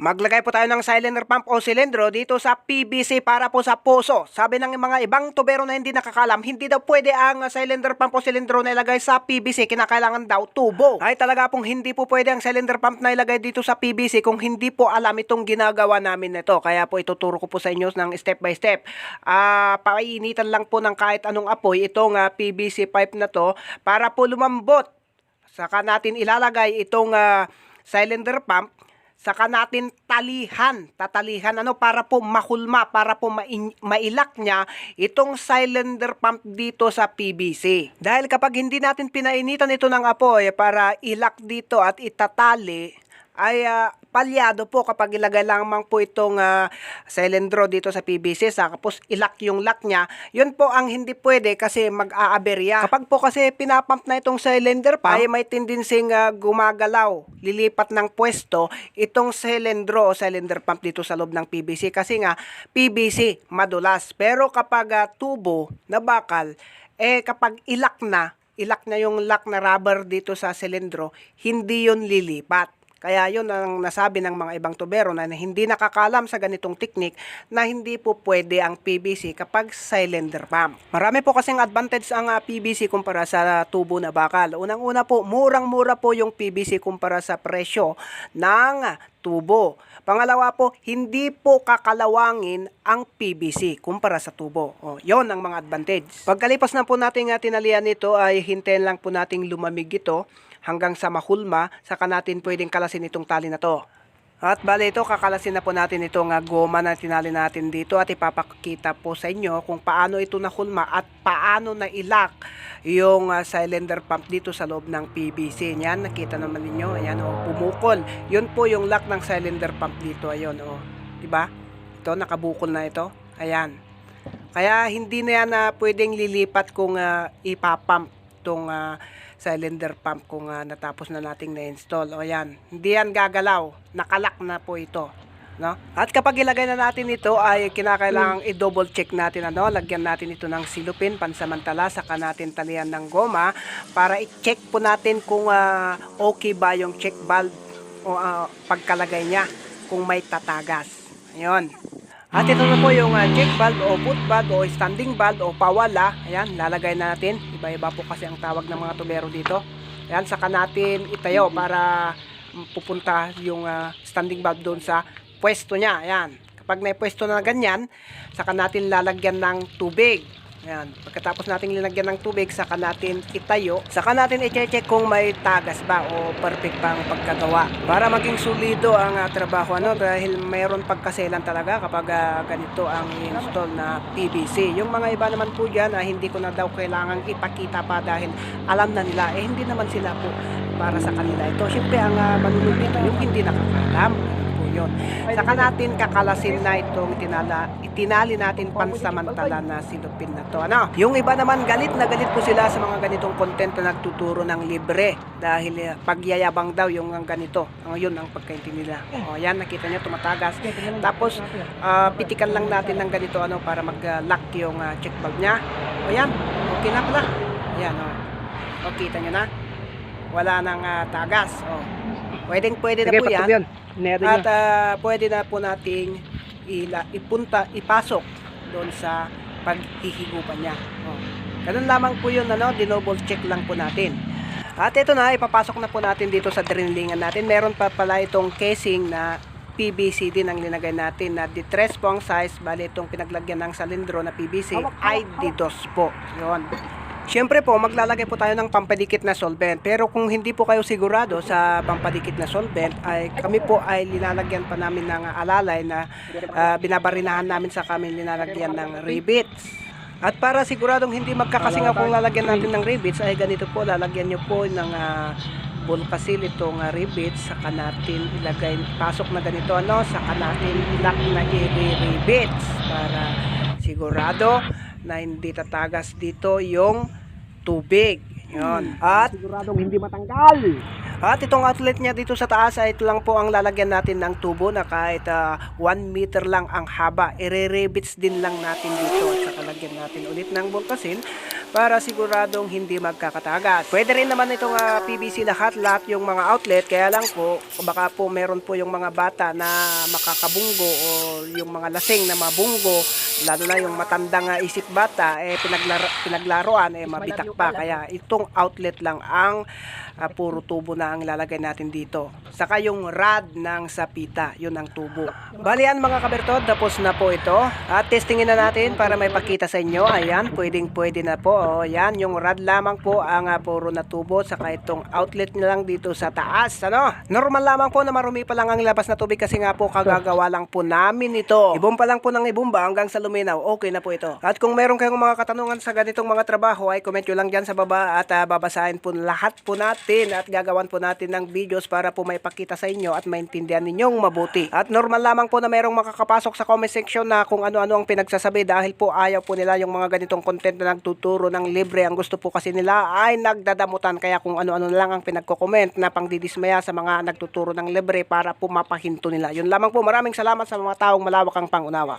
Maglagay po tayo ng cylinder pump o silindro dito sa PVC para po sa puso. Sabi ng mga ibang tubero na hindi nakakalam, hindi daw pwede ang cylinder pump o silindro na ilagay sa PVC. Kinakailangan daw tubo. Ay talaga pong hindi po pwede ang cylinder pump na ilagay dito sa PVC kung hindi po alam itong ginagawa namin nito. Kaya po ituturo ko po sa inyo ng step by step. Ah, painitan lang po ng kahit anong apoy itong ah, PVC pipe na to para po lumambot. Saka natin ilalagay itong ah, cylinder pump saka natin talihan, tatalihan ano para po mahulma, para po mailak niya itong cylinder pump dito sa PVC. Dahil kapag hindi natin pinainitan ito ng apoy para ilak dito at itatali, ay ah, palyado po kapag ilagay lamang po itong ah, silindro dito sa PVC tapos ilak yung lock niya. Yun po ang hindi pwede kasi mag-aaberya. Kapag po kasi pinapump na itong cylinder pa ay may tendency nga gumagalaw lilipat ng pwesto itong silindro o cylinder pump dito sa loob ng PVC kasi nga PVC madulas. Pero kapag ah, tubo na bakal eh kapag ilak na ilak na yung lock na rubber dito sa silindro hindi yun lilipat kaya yun ang nasabi ng mga ibang tubero na hindi nakakalam sa ganitong teknik na hindi po pwede ang PVC kapag cylinder pump. Marami po kasing advantage ang ah, PVC kumpara sa tubo na bakal. Unang-una po, murang-mura po yung PVC kumpara sa presyo ng ah, tubo. Pangalawa po, hindi po kakalawangin ang PVC kumpara sa tubo. O, yon ang mga advantage. Pagkalipas na po natin nga tinalian nito ay hintayin lang po nating lumamig ito hanggang sa mahulma, saka natin pwedeng kalasin itong tali na to. At bale ito, kakalasin na po natin itong uh, goma na tinali natin dito at ipapakita po sa inyo kung paano ito nahulma at paano na ilak yung uh, cylinder pump dito sa loob ng PVC. Yan, nakita naman ninyo. Ayan, oh, pumukol. Yun po yung lock ng cylinder pump dito. Ayun, oh. Diba? Ito, nakabukol na ito. Ayan. Kaya hindi na yan na pwedeng lilipat kung uh, ipapump itong uh, cylinder pump kung uh, natapos na nating na-install. O yan, hindi yan gagalaw. Nakalak na po ito. No? At kapag ilagay na natin ito ay kinakailangang i-double check natin ano, lagyan natin ito ng silupin pansamantala saka natin talian ng goma para i-check po natin kung ah, okay ba yung check valve o ah, pagkalagay niya kung may tatagas. Ayun. At ito na po yung ah, check valve o foot valve o standing valve o pawala. Ayan, lalagay na natin. Iba-iba po kasi ang tawag ng mga tubero dito. Ayan, saka natin itayo para pupunta yung ah, standing valve doon sa pwesto niya. Ayan. Kapag may pwesto na ganyan, saka natin lalagyan ng tubig. Ayan. Pagkatapos natin linagyan ng tubig, saka natin itayo. Saka natin i-check kung may tagas ba o perfect pa ang pagkagawa. Para maging solido ang ah, trabaho. Ano? Dahil mayroon pagkaselan talaga kapag ah, ganito ang install na PVC. Yung mga iba naman po dyan, ah, hindi ko na daw kailangang ipakita pa dahil alam na nila. Eh, hindi naman sila po para sa kanila. Ito, syempre ang uh, manunod dito, yung hindi nakakalam. Yun. Saka natin kakalasin na itong tinala, itinali natin pansamantala na silupin na to. Ano? Yung iba naman galit na galit po sila sa mga ganitong content na nagtuturo ng libre dahil eh, pagyayabang daw yung ang ganito. Ang yun ang pagkaintindi nila. O yan nakita niyo tumatagas. Tapos ah, pitikan lang natin ng ganito ano para mag-lock yung ah, check valve niya. O yan. Okay na pala. Ayan o. O kita niyo na. Wala nang ah, tagas. O. Pwedeng pwede na Sige, po yan. Nero At ah, pwede na po nating ila, ipunta, ipasok doon sa paghihigupan niya. Oh. Ganun lamang po yun, ano, dinoble check lang po natin. At ito na, ipapasok na po natin dito sa drillingan natin. Meron pa pala itong casing na PVC din ang linagay natin na di tres po ang size. Bali itong pinaglagyan ng salindro na PVC ay di dos po. Yun. Siyempre po, maglalagay po tayo ng pampadikit na solvent. Pero kung hindi po kayo sigurado sa pampadikit na solvent, ay kami po ay linalagyan pa namin ng alalay na ah, binabarinahan namin sa kami linalagyan ng rivets. At para siguradong hindi magkakasingaw kung lalagyan natin ng rivets, ay ganito po, lalagyan nyo po ng uh, bulkasil itong uh, rivets, saka natin ilagay, pasok na ganito, ano, saka natin ilak na i-rivets para sigurado na hindi tatagas dito yung tubig. Yun. At Siguradong hindi matanggal. at itong outlet niya dito sa taas ay ito lang po ang lalagyan natin ng tubo na kahit 1 meter lang ang haba. Ire-rebits din lang natin dito at saka lagyan natin ulit ng bulkasin para siguradong hindi magkakatagas. Pwede rin naman itong ah, PVC lahat, lahat yung mga outlet. Kaya lang po, baka po meron po yung mga bata na makakabunggo o yung mga lasing na mabunggo, lalo na yung matandang ah, isip bata, eh pinaglar- pinaglaruan, eh mabitak pa. Kaya itong outlet lang ang ah, puro tubo na ang ilalagay natin dito. Saka yung rad ng sapita, yun ang tubo. Bali yan mga kabertod, tapos na po ito. At testingin na natin para may pakita sa inyo. Ayan, pwedeng pwede na po. O, yan, yung rad lamang po ang ah, puro na tubo. Saka itong outlet na lang dito sa taas. Ano? Normal lamang po na marumi pa lang ang labas na tubig kasi nga po kagagawa lang po namin ito. Ibomba lang po ng ibomba hanggang sa luminaw. Okay na po ito. At kung meron kayong mga katanungan sa ganitong mga trabaho ay comment nyo lang dyan sa baba at ah, babasahin po lahat po natin at gagawan po natin ng videos para po may pakita sa inyo at maintindihan ninyong mabuti. At normal lamang po na merong makakapasok sa comment section na kung ano-ano ang pinagsasabi dahil po ayaw po nila yung mga ganitong content na nagtuturo ng libre. Ang gusto po kasi nila ay nagdadamutan kaya kung ano-ano lang ang pinagko-comment na pangdidismaya sa mga nagtuturo ng libre para po mapahinto nila. Yun lamang po. Maraming salamat sa mga taong malawak ang pangunawa.